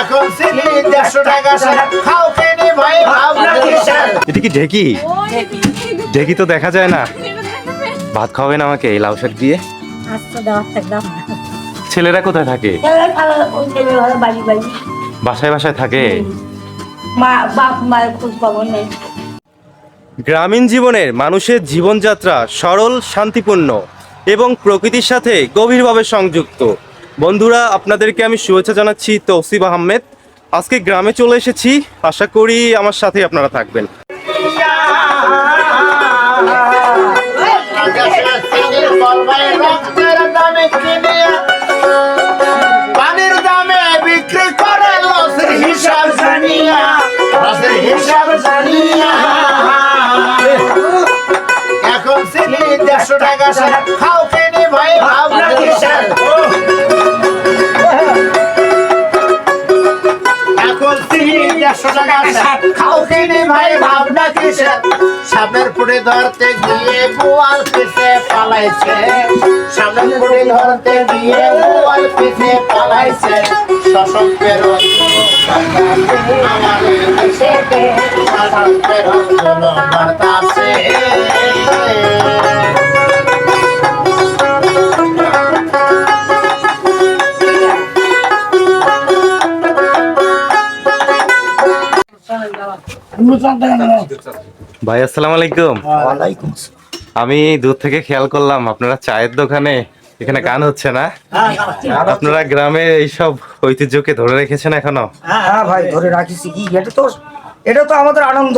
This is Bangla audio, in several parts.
এখন চিনি দেড়শো টাকা খাও কেনে ভাই ভাবনা এটা কি ঢেকি? ঢেকি তো দেখা যায় না। ভাত খাওয়াবেন আমাকে এই লাউ শাক দিয়ে? আচ্ছা ছেলেরা কোথায় থাকে? বাসায় বাসায় থাকে? গ্রামীণ জীবনের মানুষের জীবনযাত্রা সরল শান্তিপূর্ণ এবং প্রকৃতির সাথে গভীরভাবে সংযুক্ত। বন্ধুরা, আপনাদেরকে আমি শুভেচ্ছা জানাচ্ছি তৌসিফ আহমেদ। আজকে গ্রামে চলে এসেছি। আশা করি আমার সাথে আপনারা থাকবেন। এখন দেড়শো টাকা সামনের পুরে ধরতে গিয়ে বোয়াল পিছে পালাইছে। সামনের পুরে ধরতে গিয়ে বোয়াল পিছে পালাইছে। সশঙ্কের আমার দেশেতে সশঙ্কের বার্তাছে ভাই আসসালামু আলাইকুম। আমি দূর থেকে খেয়াল করলাম আপনারা চায়ের দোকানে এখানে গান হচ্ছে না? আপনারা গ্রামে এইসব ঐতিহ্যকে ধরে রেখেছেন এখনও? হ্যাঁ ভাই ধরে রাখিছি কি? এটা তো এটা তো আমাদের আনন্দ।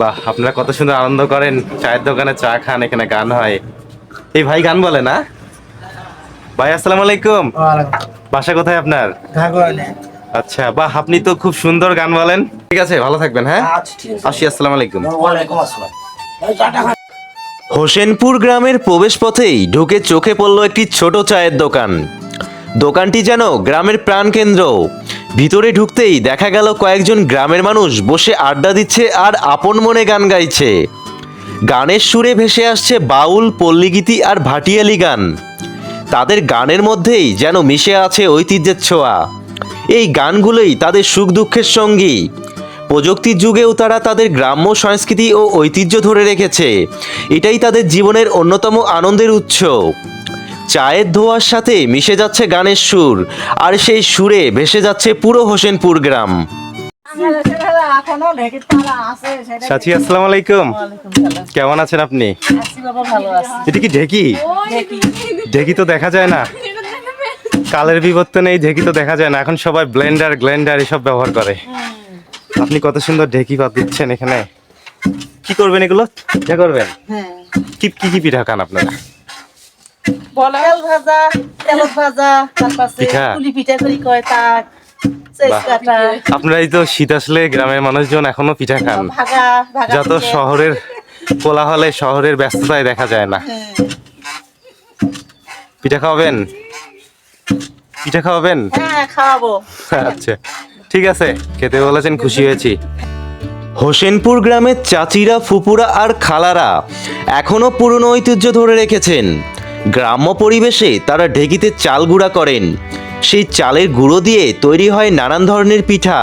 বাহ আপনারা কত সুন্দর আনন্দ করেন। চায়ের দোকানে চা খান এখানে গান হয়। এই ভাই গান বলে না? ভাই আসসালামু আলাইকুম। বাসা কোথায় আপনার? আচ্ছা বাহ আপনি তো খুব সুন্দর গান বলেন। ঠিক আছে ভালো থাকবেন হ্যাঁ? আচ্ছা আসি আসসালামু আলাইকুম। আসসালাম। হোসেনপুর গ্রামের প্রবেশপথেই ঢুকে চোখে পড়ল একটি ছোট চায়ের দোকান। দোকানটি যেন গ্রামের প্রাণকেন্দ্র। ভিতরে ঢুকতেই দেখা গেল কয়েকজন গ্রামের মানুষ বসে আড্ডা দিচ্ছে আর আপন মনে গান গাইছে। গানের সুরে ভেসে আসছে বাউল পল্লীগীতি আর ভাটিয়ালি গান। তাদের গানের মধ্যেই যেন মিশে আছে ঐতিহ্যের ছোঁয়া। এই গানগুলোই তাদের সুখ দুঃখের সঙ্গী। প্রযুক্তির যুগেও তারা তাদের গ্রাম্য সংস্কৃতি ও ঐতিহ্য ধরে রেখেছে। এটাই তাদের জীবনের অন্যতম আনন্দের উৎস। চায়ের ধোয়ার সাথে মিশে যাচ্ছে গানের সুর আর সেই সুরে ভেসে যাচ্ছে পুরো হোসেনপুর গ্রাম। চাচি আসসালামু আলাইকুম। কেমন আছেন আপনি? আছি বাবা ভালো আছে। এটা কি ঢেকি? দেখি ঢেকি তো দেখা যায় না। কালের বিবর্তনে এই ঢেকি তো দেখা যায় না। এখন সবাই ব্লেন্ডার গ্লেন্ডার এসব ব্যবহার করে। আপনি কত সুন্দর ঢেকি পাত দিচ্ছেন এখানে। কি করবেন এগুলো? পিঠা করবেন। হ্যাঁ। কি কি কি পিঠা খান আপনারা? তেল ভাজা তেল ভাজা তারপরে পিঠা? পুলি পিঠা করি কয় তাক আপনারা এই তো শীত আসলে গ্রামের মানুষজন এখনও পিঠা খান। ভাগা ভাগা যত। শহরের কোলাহলে শহরের ব্যস্ততায় দেখা যায় না। হ্যাঁ। পিঠা খাওয়াবেন? পিঠা খাওয়াবেন? হ্যাঁ খাওয়াবো। আচ্ছা ঠিক আছে খেতে বলেছেন খুশি হয়েছি। হোসেনপুর গ্রামের চাচিরা ফুপুরা আর খালারা এখনও পুরনো ঐতিহ্য ধরে রেখেছেন। গ্রাম্য পরিবেশে তারা ঢেকিতে চাল গুঁড়া করেন। সেই চালের গুঁড়ো দিয়ে তৈরি হয় নানান ধরনের পিঠা।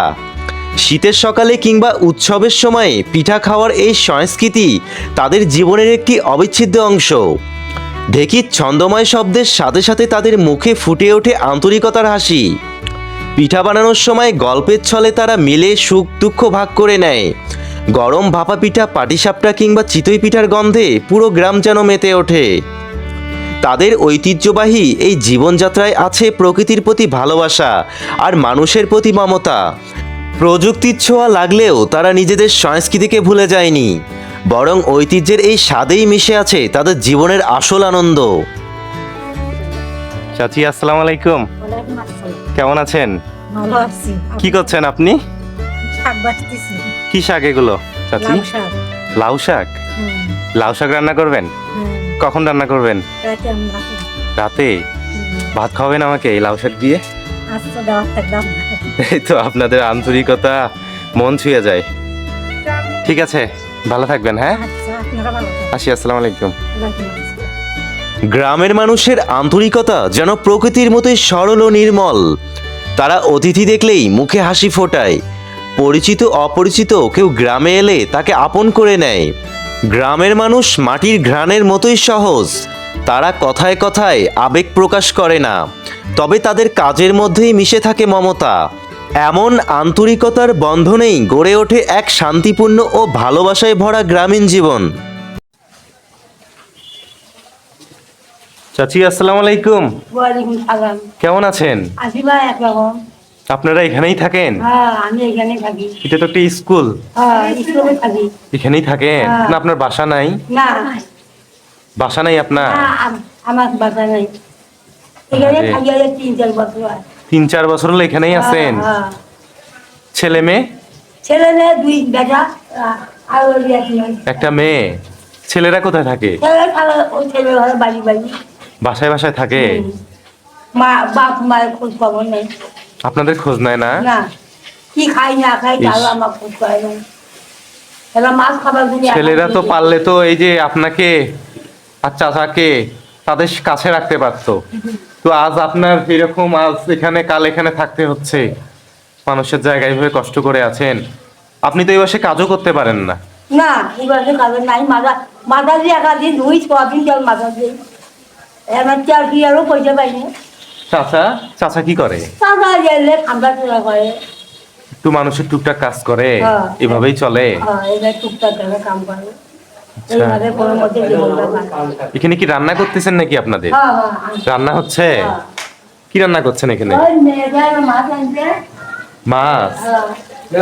শীতের সকালে কিংবা উৎসবের সময়ে পিঠা খাওয়ার এই সংস্কৃতি তাদের জীবনের একটি অবিচ্ছেদ্য অংশ। ঢেকির ছন্দময় শব্দের সাথে সাথে তাদের মুখে ফুটে ওঠে আন্তরিকতার হাসি। পিঠা বানানোর সময় গল্পের ছলে তারা মিলে সুখ দুঃখ ভাগ করে নেয়। গরম ভাপা পিঠা, পাটিসাপটা কিংবা চিতই পিঠার গন্ধে পুরো গ্রাম যেন মেতে ওঠে। তাদের ঐতিহ্যবাহী এই জীবনযাত্রায় আছে প্রকৃতির প্রতি ভালোবাসা আর মানুষের প্রতি মমতা। প্রযুক্তির ছোঁয়া লাগলেও তারা নিজেদের সংস্কৃতিকে ভুলে যায়নি। বরং ঐতিহ্যের এই স্বাদেই মিশে আছে তাদের জীবনের আসল আনন্দ। চাচি আসসালামু আলাইকুম। কেমন আছেন? ভালো আছি। কি করছেন আপনি? শাক কি শাক এগুলো চাচি? লাউ শাক। লাউ শাক? রান্না করবেন? কখন রান্না করবেন? রাতে। ভাত খাওয়াবেন আমাকে এই লাউ শাক দিয়ে? আচ্ছা দাও একদম এই তো আপনাদের আন্তরিকতা মন ছুঁয়ে যায়। ঠিক আছে ভালো থাকবেন হ্যাঁ? আচ্ছা আপনারা ভালো থাকুন। আসি আসসালামু আলাইকুম। গ্রামের মানুষের আন্তরিকতা যেন প্রকৃতির মতোই সরল ও নির্মল। তারা অতিথি দেখলেই মুখে হাসি ফোটায়। পরিচিত অপরিচিত কেউ গ্রামে এলে তাকে আপন করে নেয়। গ্রামের মানুষ মাটির ঘ্রাণের মতোই সহজ। তারা কথায় কথায় আবেগ প্রকাশ করে না। তবে তাদের কাজের মধ্যেই মিশে থাকে মমতা। এমন আন্তরিকতার বন্ধনেই গড়ে ওঠে এক শান্তিপূর্ণ ও ভালোবাসায় ভরা গ্রামীণ জীবন। চাচি আসসালামু আলাইকুম। ওয়ালাইকুম সালাম। কেমন আছেন? একরকম। আপনারা এখানেই থাকেন? হ্যাঁ আমি এখানে থাকি। এটা তো একটা স্কুল। হ্যাঁ স্কুলে থাকি। এখানেই থাকেন? হ্যাঁ। না আপনার বাসা নাই? না। বাসা নাই আপনার? আমার বাসা নেই। এখানে থাকি তিন চার বছর। তিন চার বছর হলো এখানেই আছেন? হ্যাঁ, হ্যাঁ। ছেলে মেয়ে? ছেলে মেয়ে দুই বেটা। একটা মেয়ে? ছেলেরা কোথায় থাকে? বাসায় বাসায় থাকে? মা বাপ মায়ের খোঁজ খবর নেই। আপনাদের খোঁজ নেয় না? কি খাই না খাই ইস। আমার খোঁজ করে না। ছেলেরা তো পারলে তো এই যে আপনাকে আর চাচাকে তাদের কাছে রাখতে পারতো। তো আজ আপনার এরকম আজ এখানে কাল এখানে থাকতে হচ্ছে। মানুষের জায়গায় এভাবে কষ্ট করে আছেন। আপনি তো এই কাজও করতে পারেন না। না নাই। মাথা মাথা দিয়ে একা দিন দুই ছদিন জল মাথা দিয়ে কি আরও পয়সা চাচা চাচা কি করে? টাকা গেলে ঠান্ডা করে। একটু মানুষের টুকটাক কাজ করে। হ্যাঁ। এভাবেই চলে। হ্যাঁ টুকটাক কাম করে। এখানে কি রান্না করতেছেন নাকি আপনাদের? হ্যাঁ হ্যাঁ রান্না হচ্ছে? হ্যাঁ। কি রান্না করছেন এখানে? মাছ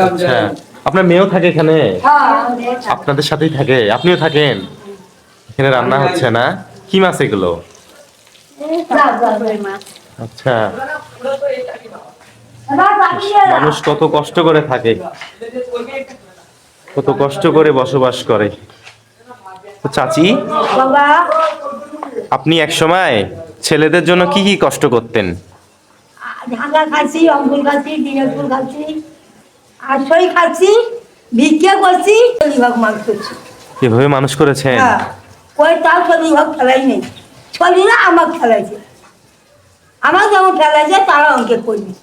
আচ্ছা। আপনার মেয়েও থাকে এখানে? আপনাদের সাথেই থাকে? আপনিও থাকেন? এখানে রান্না হচ্ছে না? কি মাছ এগুলো। আচ্ছা। মানুষ কত কষ্ট করে থাকে। কত কষ্ট করে বসবাস করে। চাচি বাবা আপনি এক সময় ছেলেদের জন্য কি কি কষ্ট করতেন? ঢাকা খাচ্ছি অঙ্কুর খাচ্ছি দিনাজপুর খাচ্ছি আর সই খাচ্ছি ভিক্ষে করছি চল্লিভাগ মাছ করছি। এভাবে মানুষ করেছেন? হ্যাঁ ওই তাও চল্লিভাগ খেলাই নেই। চল্লিরা আমার খেলাইছে। আমার যেমন খেলাইছে তারা অঙ্কে করবি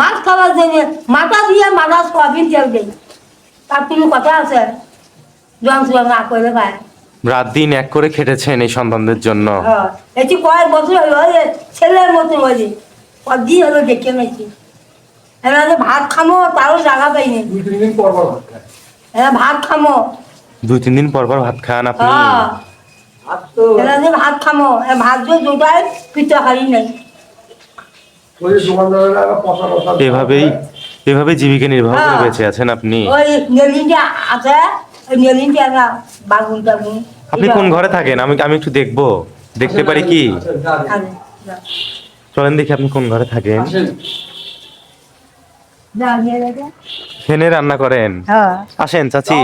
মাছ খাওয়ার জন্য মাথা দিয়ে মাথা সোয়াবিন তেল দেই তার কোনো কথা আছে? রাত দিন এক করে খেটেছেন এই সন্তানদের জন্য। হ্যাঁ এটি কয়েক বছর হলো ছেলের মতো বলি। কদিন হলো দেখে নিয়েছি এরা যে ভাত খামো তারও জায়গা পাইনি। এরা ভাত খামো। দুই তিন দিন পর পর ভাত খান আপনি। হ্যাঁ এরা যে ভাত খামো ভাত যে দুটায় পিঠা খালি নেই। এভাবেই এভাবে জীবিকা নির্বাহ করে। বেঁচে আছেন আপনি। ওই আছে আপনি কোন ঘরে থাকেন? আমি আমি একটু দেখব। দেখতে পারি কি? চলেন দেখি আপনি কোন ঘরে থাকেন। এখানে রান্না করেন? হ্যাঁ। আসেন চাচি।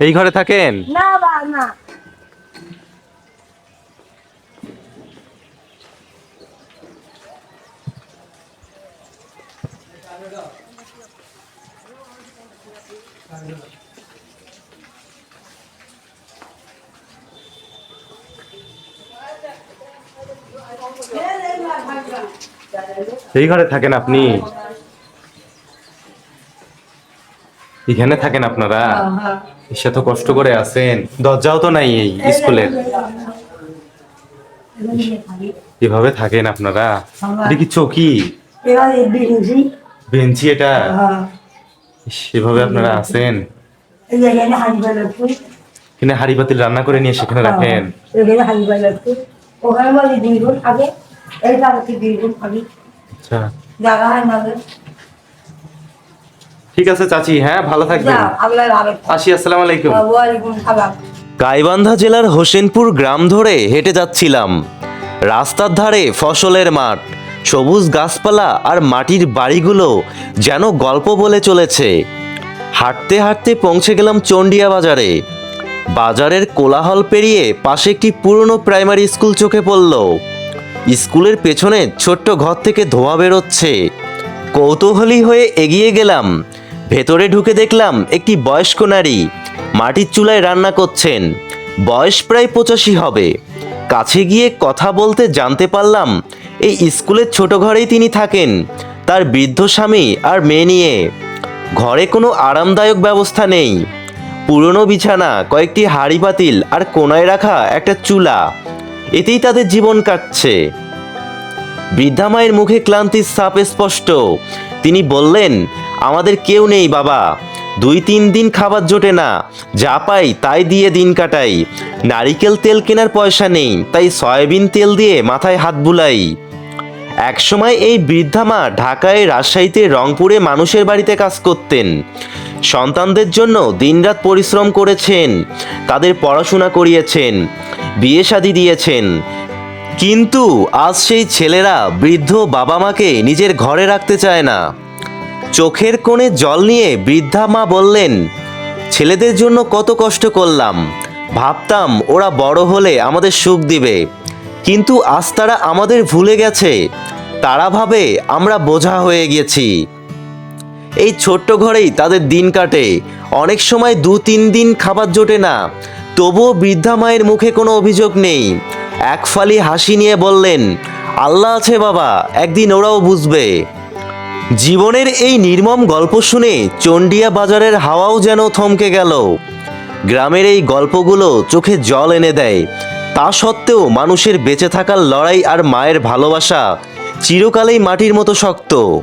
এই ঘরে থাকেন? না এই ঘরে থাকেন আপনি? এখানে থাকেন আপনারা? এসে তো কষ্ট করে আছেন। দরজাও তো নাই এই স্কুলের। এভাবে থাকেন আপনারা? দেখি চকি? বেঞ্চি এটা? সেভাবে আপনারা আছেন? এখানে হাড়ি বাতিল রান্না করে নিয়ে সেখানে রাখেন? ওখানে এই গুণ থাকি আচ্ছা। জায়গা হয় না ঠিক আছে চাচি হ্যাঁ ভালো থাকবেন। আসি আসসালামু আলাইকুম। ওয়ালাইকুম সালাম। গাইবান্ধা জেলার হোসেনপুর গ্রাম ধরে হেঁটে যাচ্ছিলাম। রাস্তার ধারে ফসলের মাঠ সবুজ গাছপালা আর মাটির বাড়িগুলো যেন গল্প বলে চলেছে। হাঁটতে হাঁটতে পৌঁছে গেলাম চন্ডিয়া বাজারে। বাজারের কোলাহল পেরিয়ে পাশে একটি পুরনো প্রাইমারি স্কুল চোখে পড়ল। স্কুলের পেছনে ছোট্ট ঘর থেকে ধোঁয়া বেরোচ্ছে। কৌতূহলী হয়ে এগিয়ে গেলাম। ভেতরে ঢুকে দেখলাম একটি বয়স্ক নারী মাটির চুলায় রান্না করছেন। বয়স প্রায় পঁচাশি হবে। কাছে গিয়ে কথা বলতে জানতে পারলাম, এই স্কুলের ছোট ঘরেই তিনি থাকেন, তার বৃদ্ধ স্বামী আর মেয়ে নিয়ে। ঘরে কোনো আরামদায়ক ব্যবস্থা নেই। পুরনো বিছানা, কয়েকটি হাড়ি পাতিল আর কোনায় রাখা একটা চুলা। এতেই তাদের জীবন কাটছে। বৃদ্ধা মায়ের মুখে ক্লান্তির ছাপ স্পষ্ট। তিনি বললেন, আমাদের কেউ নেই বাবা। দুই তিন দিন খাবার জোটে না। যা পাই তাই দিয়ে দিন কাটাই। নারিকেল তেল কেনার পয়সা নেই, তাই সয়াবিন তেল দিয়ে মাথায় হাত বুলাই। একসময় এই বৃদ্ধা মা ঢাকায় রাজশাহীতে রংপুরে মানুষের বাড়িতে কাজ করতেন। সন্তানদের জন্য দিনরাত পরিশ্রম করেছেন, তাদের পড়াশোনা করিয়েছেন, বিয়ে শাদি দিয়েছেন। কিন্তু আজ সেই ছেলেরা বৃদ্ধ বাবা মাকে নিজের ঘরে রাখতে চায় না। চোখের কোণে জল নিয়ে বৃদ্ধা মা বললেন, ছেলেদের জন্য কত কষ্ট করলাম। ভাবতাম ওরা বড় হলে আমাদের সুখ দিবে। কিন্তু আজ তারা আমাদের ভুলে গেছে। তারা ভাবে আমরা বোঝা হয়ে গেছি। এই ছোট্ট ঘরেই তাদের দিন কাটে। অনেক সময় দু তিন দিন খাবার জোটে না। তবুও বৃদ্ধা মায়ের মুখে কোনো অভিযোগ নেই। এক ফালি হাসি নিয়ে বললেন, আল্লাহ আছে বাবা, একদিন ওরাও বুঝবে। জীবনের এই নির্মম গল্প শুনে চন্ডিয়া বাজারের হাওয়াও যেন থমকে গেল। গ্রামের এই গল্পগুলো চোখে জল এনে দেয়। তা সত্ত্বেও মানুষের বেঁচে থাকার লড়াই আর মায়ের ভালোবাসা চিরকালেই মাটির মতো শক্ত।